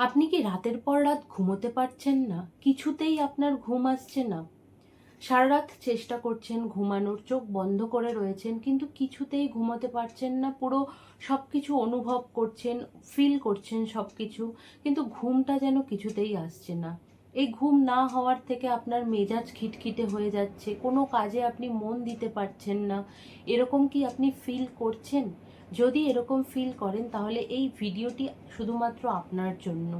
আপনি কি রাতের পর রাত ঘুমোতে পারছেন না? কিছুতেই আপনার ঘুম আসছে না। সারা রাত চেষ্টা করছেন ঘুমানোর, চোখ বন্ধ করে রয়েছেন, কিন্তু কিছুতেই ঘুমোতে পারছেন না। পুরো সব কিছু অনুভব করছেন ফিল করছেন সব কিছু কিন্তু ঘুমটা যেন কিছুতেই আসছে না। এই ঘুম না হওয়ার থেকে আপনার মেজাজ খিটখিটে হয়ে যাচ্ছে। কোনো কাজে আপনি মন দিতে পারছেন না। এরকম কি আপনি ফিল করছেন? যদি এরকম ফিল করেন তাহলে এই ভিডিওটি শুধুমাত্র আপনার জন্য।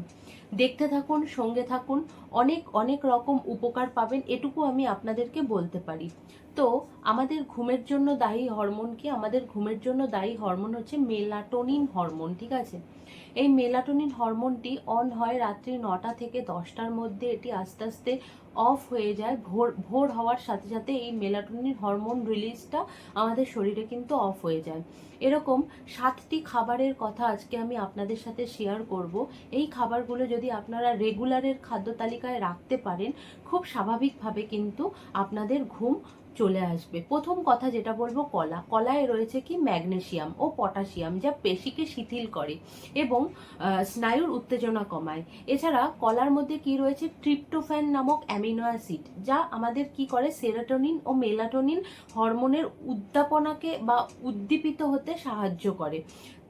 দেখতে থাকুন সঙ্গে থাকুন অনেক অনেক রকম উপকার পাবেন, এটুকু আমি আপনাদেরকে বলতে পারি। তো, আমাদের ঘুমের জন্য দায়ী হরমোন কি? আমাদের ঘুমের জন্য দায়ী হরমোন হচ্ছে মেলাটোনিন হরমোন, ঠিক আছে? এই মেলাটোনিন হরমোনটি অন হয় রাত্রি নটা থেকে দশটার মধ্যে, এটি আস্তে আস্তে অফ হয়ে যায়, ভোর ভোর হওয়ার সাথে সাথে এই মেলাটোনিন হরমোন রিলিজটা আমাদের শরীরে কিন্তু অফ হয়ে যায়। এরকম সাতটি খাবারের কথা আজকে আমি আপনাদের সাথে শেয়ার করব। এই খাবারগুলো যদি আপনারা রেগুলারের খাদ্য তালিকায় রাখতে পারেন, খুব স্বাভাবিকভাবে কিন্তু আপনাদের ঘুম চলে আসবে। প্রথম কথা যেটা বলব, কলা। কলায় রয়েছে কি? ম্যাগনেশিয়াম ও পটাশিয়াম যা পেশিকে শিথিল করে এবং স্নায়ুর উত্তেজনা কমায়। এছাড়া কলার মধ্যে কি রয়েছে? ট্রিপ্টোফ্যান নামক অ্যামিনো অ্যাসিড, যা আমাদের কি করে? সেরাটোনিন ও মেলাটোনিন হরমোনের উদ্দাপনাকে বা উদ্দীপিত হতে সাহায্য করে।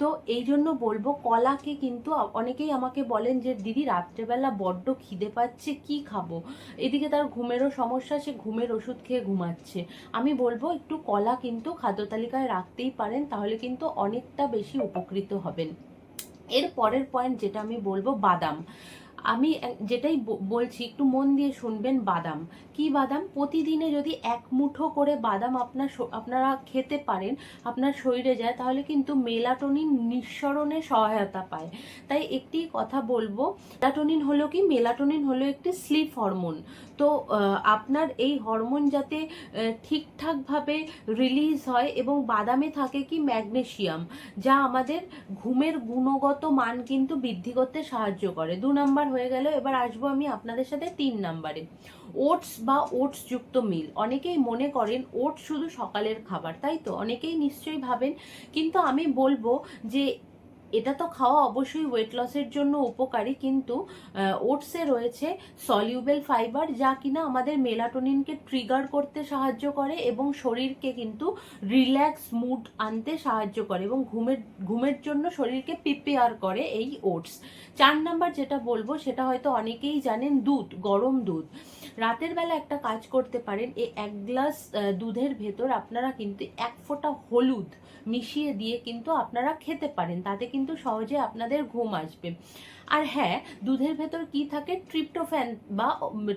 তো এই জন্য বলব কলাকে কিন্তু অনেকেই আমাকে বলেন যে, দিদি, রাত্রেবেলা বড্ড খিদে পাচ্ছে, কি খাব? এদিকে তার ঘুমেরও সমস্যা, সে ঘুমের ওষুধ খেয়ে ঘুমাচ্ছে। আমি বলব একটু কলা কিন্তু খাদ্য তালিকায় রাখতেই পারেন, তাহলে কিন্তু অনেকটা বেশি উপকৃত হবেন। এর পরের পয়েন্ট যেটা আমি বলব, বাদাম। আমি যেটাই বলছি, একটু মন দিয়ে শুনবেন বাদাম। কি বাদাম? প্রতিদিনে যদি এক মুঠো করে বাদাম আপনার আপনারা খেতে পারেন, আপনার শরীরে যায়, তাহলে কিন্তু মেলাটোনিন নিঃসরণে সহায়তা পায়। তাই একটি কথা বলব, মেলাটোনিন হলো কি? মেলাটোনিন হলো একটি স্লিপ হরমোন। তো আপনার এই হরমোন যাতে ঠিকঠাকভাবে রিলিজ হয় এবং বাদামে থাকে কি? ম্যাগনেশিয়াম যা আমাদের ঘুমের গুণগত মান কিন্তু বৃদ্ধি করতে সাহায্য করে। দু নাম্বার হয়ে গেল, এবার আসব আমি আপনাদের সাথে তিন নাম্বারে। ওটস বা ওটস যুক্ত মিল। অনেকেই মনে করেন ওটস শুধু সকালের খাবার, তাই তো? অনেকেই নিশ্চয়ই ভাবেন। কিন্তু আমি বলব যে এটা তো খাওয়া অবশ্যই ওয়েট লসের জন্য উপকারী, কিন্তু ওটসে রয়েছে সলিউবেল ফাইবার যা কিনা আমাদের মেলাটোনিনকে ট্রিগার করতে সাহায্য করে এবং শরীরকে কিন্তু রিল্যাক্স মুড আনতে সাহায্য করে এবং ঘুমের ঘুমের জন্য শরীরকে প্রিপেয়ার করে এই ওটস চার নাম্বার যেটা বলব, সেটা হয়তো অনেকেই জানেন দুধ, গরম দুধ। রাতের বেলা একটা কাজ করতে পারেন এই এক গ্লাস দুধের ভেতর আপনারা কিন্তু এক ফোঁটা হলুদ মিশিয়ে দিয়ে কিন্তু আপনারা খেতে পারেন, তাতে কিন্তু সহজে আপনাদের ঘুম আসবে। আর হ্যাঁ দুধের ভেতর কি থাকে? ট্রিপ্টোফ্যান বা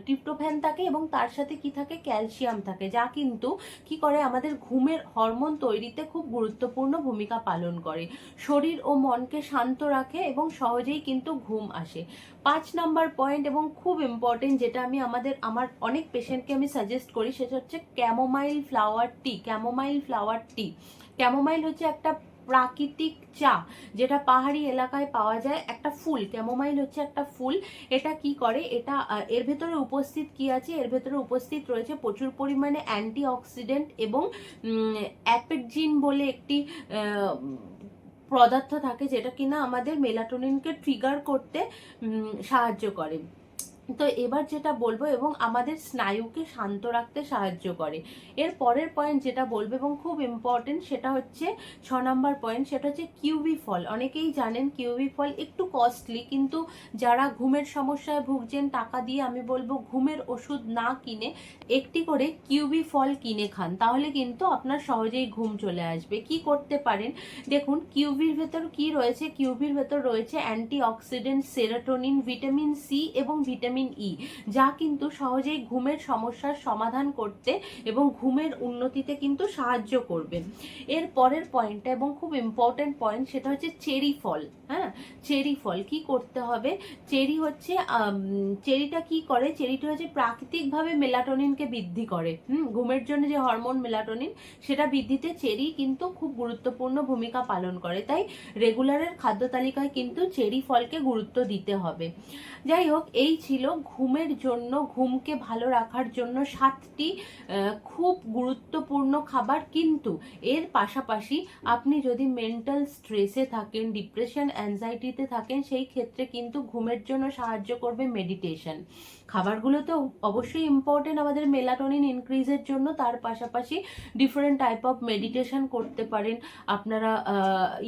ট্রিপ্টোফ্যান থাকে এবং তার সাথে কি থাকে? ক্যালসিয়াম থাকে, যা কিন্তু কি করে? আমাদের ঘুমের হরমোন তৈরিতে খুব গুরুত্বপূর্ণ ভূমিকা পালন করে। শরীর ও মনকে শান্ত রাখে এবং সহজেই কিন্তু ঘুম আসে। পাঁচ নাম্বার পয়েন্ট এবং খুব ইম্পর্টেন্ট যেটা আমি আমাদের আমার অনেক পেশেন্টকে আমি সাজেস্ট করি, সেটা হচ্ছে chamomile flower tea chamomile flower tea chamomile হচ্ছে একটা প্রাকৃতিক চা, যেটা পাহাড়ি এলাকায় পাওয়া যায়, একটা ফুল ক্যামোমাইল হচ্ছে একটা ফুল। এটা কি করে? এটা এর ভেতরে উপস্থিত কি আছে? এর ভেতরে উপস্থিত রয়েছে প্রচুর পরিমাণে অ্যান্টি অক্সিডেন্ট এবং অ্যাপেকজিন বলে একটি পদার্থ থাকে, যেটা কিনা আমাদের মেলাটোনিনকে ট্রিগার করতে সাহায্য করে। তো এবার যেটা বলব এবং আমাদের স্নায়ুকে শান্ত রাখতে সাহায্য করে। এর পরের পয়েন্ট যেটা বলব এবং খুব ইম্পর্টেন্ট সেটা হচ্ছে ছ নম্বর পয়েন্ট সেটা হচ্ছে কিউবি ফল অনেকেই জানেন কিউবি ফল একটু কস্টলি কিন্তু যারা ঘুমের সমস্যায় ভুগছেন, টাকা দিয়ে আমি বলব ঘুমের ওষুধ না কিনে একটি করে কিউবি ফল কিনে খান, তাহলে কিন্তু আপনার সহজেই ঘুম চলে আসবে। কি করতে পারেন? দেখুন কিউবির ভেতর কি রয়েছে? কিউবির ভেতর রয়েছে antioxidant serotonin vitamin C এবং ভিটামিন ই যা কিন্তু সহজেই ঘুমের সমস্যার সমাধান করতে এবং ঘুমের উন্নতিতে কিন্তু সাহায্য করবে। এর পরের পয়েন্টটা এবং খুব ইম্পর্টেন্ট পয়েন্ট সেটা হচ্ছে চেরি ফল হ্যাঁ? চেরি ফল কি করতে হবে? চেরি হচ্ছে চেরিটা কি করে? চেরিটা হচ্ছে প্রাকৃতিকভাবে মেলাটোনিনকে বৃদ্ধি করে। হুম? ঘুমের জন্য যে হরমোন মেলাটোনিন, সেটা বৃদ্ধিতে চেরি কিন্তু খুব গুরুত্বপূর্ণ ভূমিকা পালন করে। তাই রেগুলারের খাদ্য তালিকায় কিন্তু চেরি ফলকে গুরুত্ব দিতে হবে। যাই হোক, এই ছিল ছিল ঘুমের জন্য, ঘুমকে ভালো রাখার জন্য সাতটি খুব গুরুত্বপূর্ণ খাবার। কিন্তু এর পাশাপাশি আপনি যদি মেন্টাল স্ট্রেসে থাকেন ডিপ্রেশন অ্যাংজাইটিতে থাকেন, সেই ক্ষেত্রে কিন্তু ঘুমের জন্য সাহায্য করবে মেডিটেশন খাবারগুলো তো অবশ্যই ইম্পর্টেন্ট আমাদের মেলাটোনিন ইনক্রিজের জন্য। তার পাশাপাশি ডিফারেন্ট টাইপ অফ মেডিটেশন করতে পারেন। আপনারা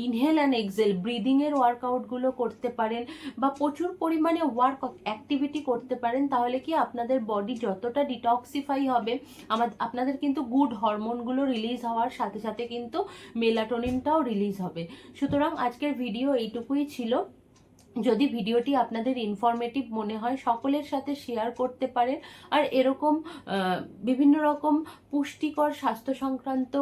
ইনহেল অ্যান্ড এক্সেল ব্রিদিংয়ের ওয়ার্কআউটগুলো করতে পারেন বা প্রচুর পরিমাণে ওয়ার্ক অ্যাক্টিভিটি করতে পারেন, তাহলে কি আপনাদের বডি যতটা ডিটক্সিফাই হবে, আমার, আপনাদের কিন্তু গুড হরমোনগুলো রিলিজ হওয়ার সাথে সাথে কিন্তু মেলাটোনিনটাও রিলিজ হবে। সুতরাং আজকের ভিডিও এইটুকুই ছিল। যদি ভিডিওটি আপনাদের ইনফরমেটিভ মনে হয়, সকলের সাথে শেয়ার করতে পারেন। আর এরকম বিভিন্ন রকম পুষ্টিকর স্বাস্থ্য সংক্রান্ত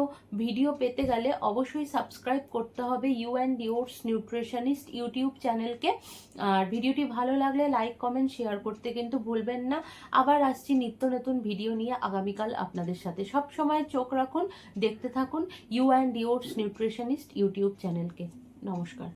ভিডিও পেতে গেলে অবশ্যই সাবস্ক্রাইব করতে হবে you and yours nutritionist YouTube চ্যানেলকে আর ভিডিওটি ভালো লাগলে লাইক কমেন্ট শেয়ার করতে কিন্তু ভুলবেন না। আবার আসছি নিত্য নতুন ভিডিও নিয়ে। আগামীকাল আপনাদের সাথে সব সময় চোখ রাখুন, দেখতে থাকুন you and yours nutritionist YouTube চ্যানেলকে নমস্কার।